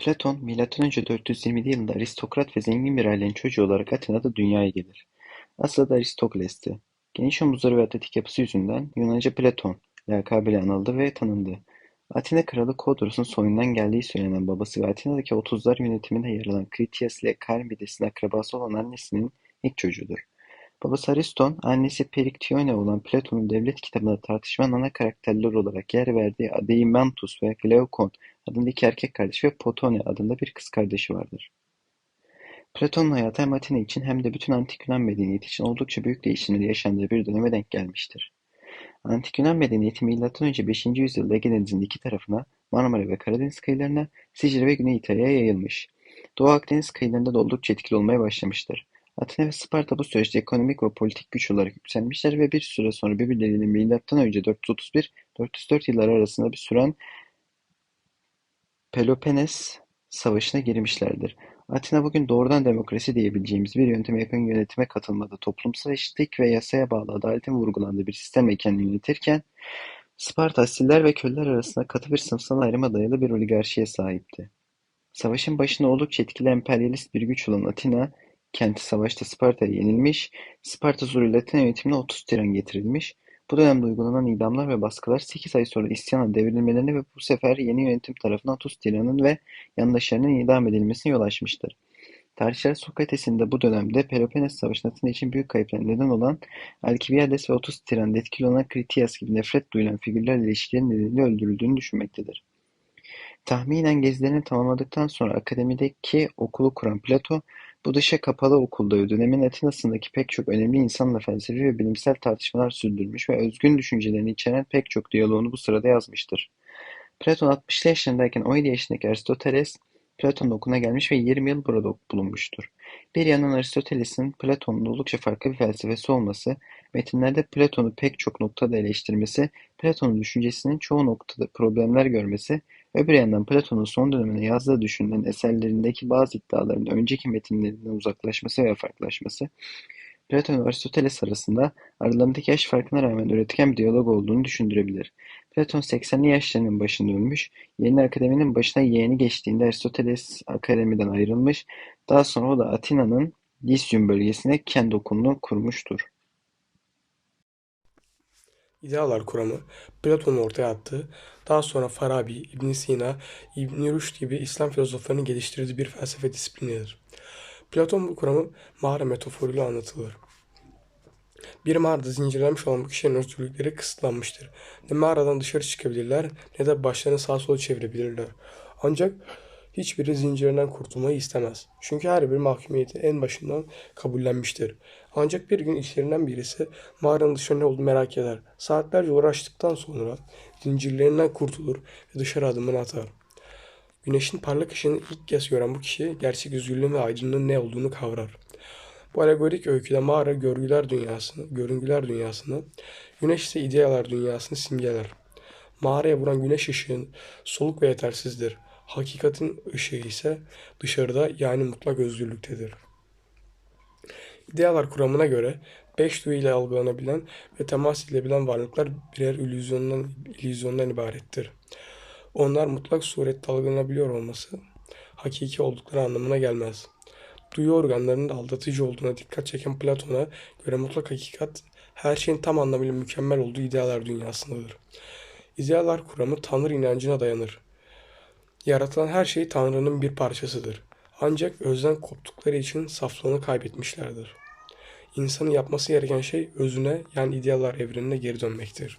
Platon, M.Ö. 420'li yılında aristokrat ve zengin bir ailenin çocuğu olarak Atina'da dünyaya gelir. Aslı da Aristokles'ti. Geniş omuzları ve atletik yapısı yüzünden Yunanca Platon lakabıyla anıldı ve tanındı. Atina kralı Kodros'un soyundan geldiği söylenen babası ve Atina'daki Otuzlar yönetiminde yer alan Kritias ile Charmides'in akrabası olan annesinin ilk çocuğudur. Babası Ariston, annesi Periktione olan Platon'un devlet kitabında tartışmanın ana karakterler olarak yer verdiği Adeimantus ve Glaukon adında iki erkek kardeşi ve Potone adında bir kız kardeşi vardır. Platon'un hayatı hem Atina için hem de bütün antik Yunan medeniyeti için oldukça büyük değişimleri yaşandığı bir döneme denk gelmiştir. Antik Yunan medeniyeti M.Ö. 5. yüzyılda Ege Denizi'nin iki tarafına, Marmara ve Karadeniz kıyılarına, Sicilya ve Güney İtalya'ya yayılmış. Doğu Akdeniz kıyılarında da oldukça etkili olmaya başlamıştır. Atina ve Sparta bu süreçte ekonomik ve politik güç olarak yükselmişler ve bir süre sonra birbirleriyle M.Ö. 431-404 yılları arasında bir süren Peloponnes Savaşı'na girmişlerdir. Atina bugün doğrudan demokrasi diyebileceğimiz bir yönteme yakın yönetime katılmada, toplumsal eşitlik ve yasaya bağlı adaletin vurgulandığı bir sistemle kendini yönetirken, Sparta asiller ve köleler arasında katı bir sınıfsal ayrıma dayalı bir oligarşiye sahipti. Savaşın başında oldukça etkili emperyalist bir güç olan Atina, kenti savaşta Sparta'ya yenilmiş, Sparta Atina yönetimine 30 tiran getirilmiş, bu dönemde uygulanan idamlar ve baskılar 8 ay sonra isyana devrilmelerine ve bu sefer yeni yönetim tarafından Tus tiranın ve yandaşlarının idam edilmesine yol açmıştır. Tarihçiler Sokrates'in de bu dönemde Peloponnes Savaşı'nın Atina için büyük kayıplara neden olan Alkibiades ve Otus tiranında etkili olan Kritias gibi nefret duyulan figürlerle ilişkileri nedeniyle öldürüldüğünü düşünmektedir. Tahminen gezilerini tamamladıktan sonra akademideki okulu kuran Plato, bu dışa kapalı okulda dönemin Atina'sındaki pek çok önemli insanla felsefi ve bilimsel tartışmalar sürdürmüş ve özgün düşüncelerini içeren pek çok diyaloğunu bu sırada yazmıştır. Platon 60'lı yaşlarındayken 17 yaşındaki Aristoteles, Platon'un okuluna gelmiş ve 20 yıl burada bulunmuştur. Bir yandan Aristoteles'in Platon'un oldukça farklı bir felsefesi olması, metinlerde Platon'u pek çok noktada eleştirmesi, Platon'un düşüncesinin çoğu noktada problemler görmesi, öbür yandan Platon'un son döneminde yazdığı düşünülen eserlerindeki bazı iddiaların önceki metinlerinden uzaklaşması veya farklılaşması, Platon ve Aristoteles arasında aralarındaki yaş farkına rağmen üretken bir diyalog olduğunu düşündürebilir. Platon 80'li yaşlarının başında ölmüş, yeni akademinin başına yeğeni geçtiğinde Aristoteles akademiden ayrılmış, daha sonra o da Atina'nın Lisyum bölgesine kendi okulunu kurmuştur. İdealar kuramı, Platon'un ortaya attığı, daha sonra Farabi, ibn Sina, ibn Rüşd gibi İslam filozoflarının geliştirdiği bir felsefe disiplinidir. Platon bu kuramı mağara metaforuyla anlatılır. Bir mağarada zincirlenmiş olan bu kişilerin özgürlükleri kısıtlanmıştır. Ne mağaradan dışarı çıkabilirler ne de başlarını sağa sola çevirebilirler. Ancak hiçbiri zincirinden kurtulmayı istemez. Çünkü her bir mahkumiyeti en başından kabullenmiştir. Ancak bir gün içlerinden birisi mağaranın dışarı ne olduğunu merak eder. Saatlerce uğraştıktan sonra zincirlerinden kurtulur ve dışarı adımını atar. Güneşin parlak ışığını ilk kez gören bu kişi gerçek özgürlüğün ve aydınlığın ne olduğunu kavrar. Bu alegorik öyküde mağara görgüler dünyasını, görüngüler dünyasını, güneş ise idealar dünyasını simgeler. Mağaraya vuran güneş ışığın soluk ve yetersizdir. Hakikatin ışığı ise dışarıda yani mutlak özgürlüktedir. İdealar kuramına göre beş duyu ile algılanabilen ve temas edilebilen varlıklar birer illüzyondan, illüzyondan ibarettir. Onlar mutlak surette algılanabiliyor olması hakiki oldukları anlamına gelmez. Duyu organlarının da aldatıcı olduğuna dikkat çeken Platon'a göre mutlak hakikat her şeyin tam anlamıyla mükemmel olduğu idealar dünyasındadır. İdealar kuramı Tanrı inancına dayanır. Yaratılan her şey Tanrı'nın bir parçasıdır. Ancak özden koptukları için saflığını kaybetmişlerdir. İnsanın yapması gereken şey özüne yani idealar evrenine geri dönmektir.